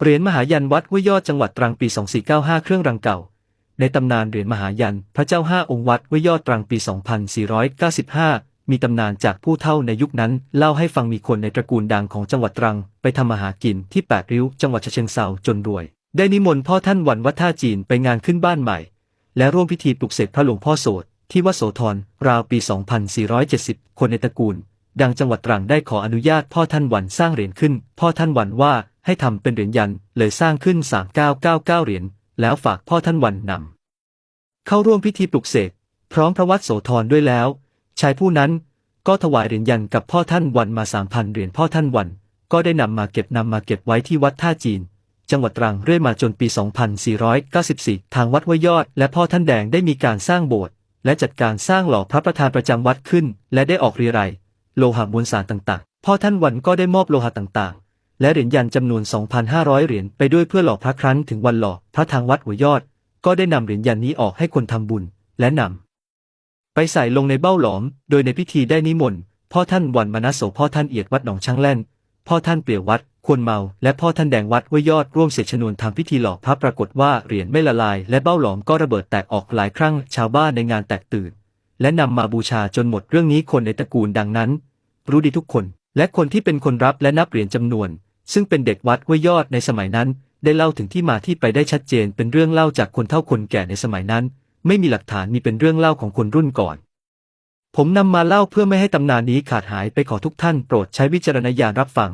เหรียญมหายันวัดห้วยยอดจังหวัดตรังปี 2495 เครื่องรังเก่า ในตำนานเหรียญมหายันพระเจ้าห้าองค์วัดห้วยยอดตรังปี 2495 มีตำนานจากผู้เฒ่าในยุคนั้น เล่าให้ฟังมีคนในตระกูลดังของจังหวัดตรัง ไปทำมาหากินที่แปดริ้ว จังหวัดเชิงเซาจนรวย ได้นิมนต์พ่อท่านวันวัดท่าจีนไปงานขึ้นบ้านใหม่ และร่วมพิธีปลุกเสกพระหลวงพ่อโสดที่วัดโสธรราวปี 2470 คนในตระกูล ดังจังหวัดตรังได้ขออนุญาตพ่อท่านวันสร้างเหรียญขึ้น พ่อท่านวันว่า ให้ทำเป็นเหรียญยันเลยสร้างขึ้น 3999 เหรียญแล้วฝากพ่อท่านวันนำเข้าร่วมพิธีปลุกเสกพร้อมพระวัดโสธรด้วยแล้ว ชายผู้นั้นก็ถวายเหรียญยันกับพ่อท่านวันมาสามพันเหรียญพ่อท่านวัน ก็ได้นำมาเก็บนำมาเก็บไว้ที่วัดท่าจีน จังหวัดตรังเรื่อยมาจนปี 2494 ทางวัดวยอด และพ่อท่านแดงได้มีการสร้างโบสถ์และจัดการสร้างหล่อพระประธานประจำวัดขึ้น และได้ออกเรียรัยโลหะมวลสารต่างๆ พ่อท่านวันก็ได้มอบโลหะต่างๆ และเหรียญยันจำนวน 2,500 เหรียญไปด้วยเพื่อหล่อพระครั้นถึงวันหล่อพระทางวัดหัวยอด ก็ได้นำเหรียญยันนี้ออกให้คนทำบุญ และนำไปใส่ลงในเบ้าหลอม โดยในพิธีได้นิมนต์พ่อท่านวันมนัสโสพ่อท่านเอียดวัดหนองช้างแล่น พ่อท่านเปลี่ยววัดควรเมา และพ่อท่านแดงวัดห้วยยอดร่วมเสร็จชนวนทำพิธีหล่อพระปรากฏว่าเหรียญไม่ละลาย และเบ้าหลอมก็ระเบิดแตกออกหลายครั้งชาวบ้านในงานแตกตื่น และนำมาบูชาจนหมดเรื่องนี้คนในตระกูลดังนั้น รู้ดีทุกคน และคนที่เป็นคนรับและนับเหรียญจำนวน ซึ่งเป็นเด็กวัดห้วยยอดในสมัยนั้น ได้เล่าถึงที่มาที่ไปได้ชัดเจนเป็นเรื่องเล่าจากคนเฒ่าคนแก่ในสมัยนั้น ไม่มีหลักฐานมีเป็นเรื่องเล่าของคนรุ่นก่อน ผมนำมาเล่าเพื่อไม่ให้ตำนานนี้ขาดหายไปขอทุกท่านโปรดใช้วิจารณญาณรับฟัง